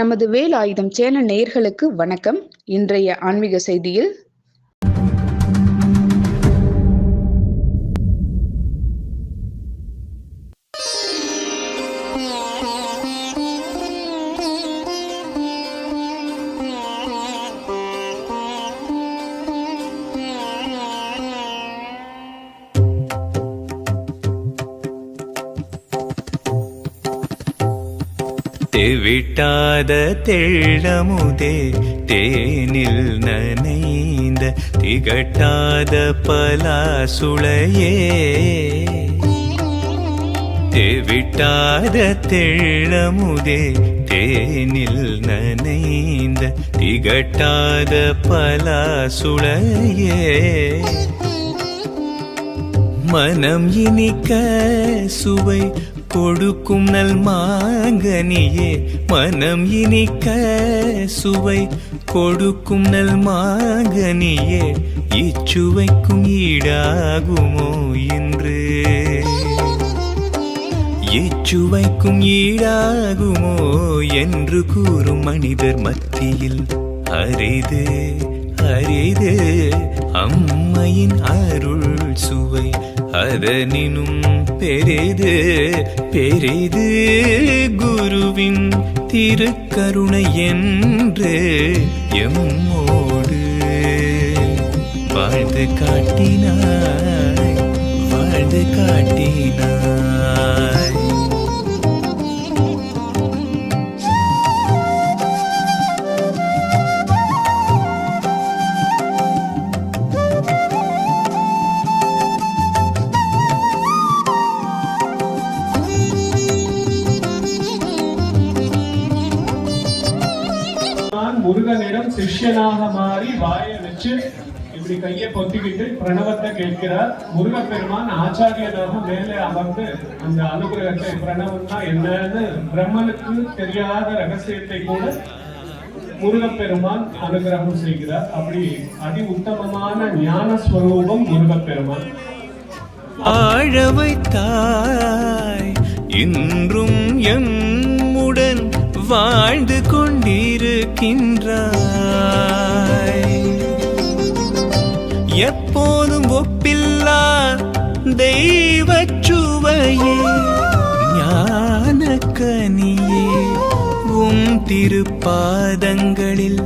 நமது வேல் ஆயுதம் சேனல் நேயர்களுக்கு வணக்கம். இன்றைய ஆன்மீக செய்தியில் தெவிட்டாத தெள்ளமுதே தேனில் நனைந்த திகட்டாத பலாசுளையே. தெவிட்டாத தெள்ளமுதே தேனில் நனைந்த திகட்டாத பலாசுளையே. மனம் இனிக்க சுவை கொடுக்கும் நல் மாங்கனியே மனம் இனிக்க சுவை. கொடுக்கும் நல் மாங்கனியே இச்சுவைக்கும் ஈடாகுமோ என்று இச்சுவைக்கும் ஈடாகுமோ என்று கூறும் மனிதர் மத்தியில் அரிது. அரிது அம்மையின் அருள் சுவை அதனினும் பெரிது. பெரிது குருவின் திருக்கருணை என்று. எம்மோடு வாழ்ந்து காட்டினாய் வாழ்ந்து காட்டினாய். முருகனிடம் சிஷ்யனாக மாறி வாயை வச்சு இப்படி கையை பொத்திக்கிட்டு பிரணவத்தை கேட்கிறார். முருகப்பெருமான் ஆச்சாரியனாக மேலே அமர்ந்து அந்த அனுகிரகத்தை பிரணவம்னா என்னன்னு பிரம்மனுக்கு தெரியாத ரகசியத்தை கூட முருகப்பெருமான் அனுகிரகம் செய்கிறார். அப்படி அதி உத்தமமான ஞான ஸ்வரூபம் முருகப்பெருமான். ஆழ வைத்தாய் இன்றும் எம்முடன் வாழ்ந்து இருக்கின்றாய். எப்போதும் ஒப்பில்லா தெய்வச்சுவையே ஞானக்கனியே உம் திருப்பாதங்களில்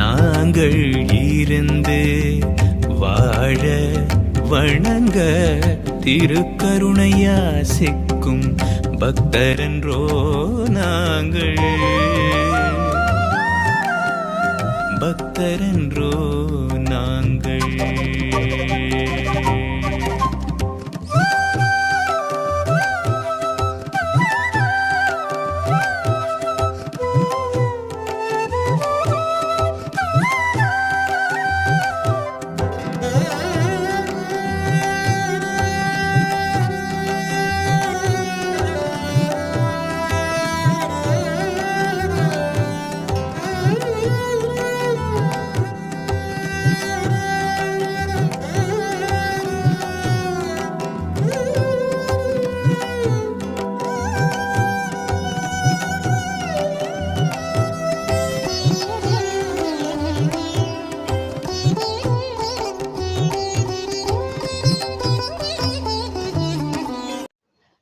நாங்கள் இருந்து வாழ வணங்க திருக்கருணையாசிக்கும் பக்தரன்றோ நாங்கள். பக்தரன்றோ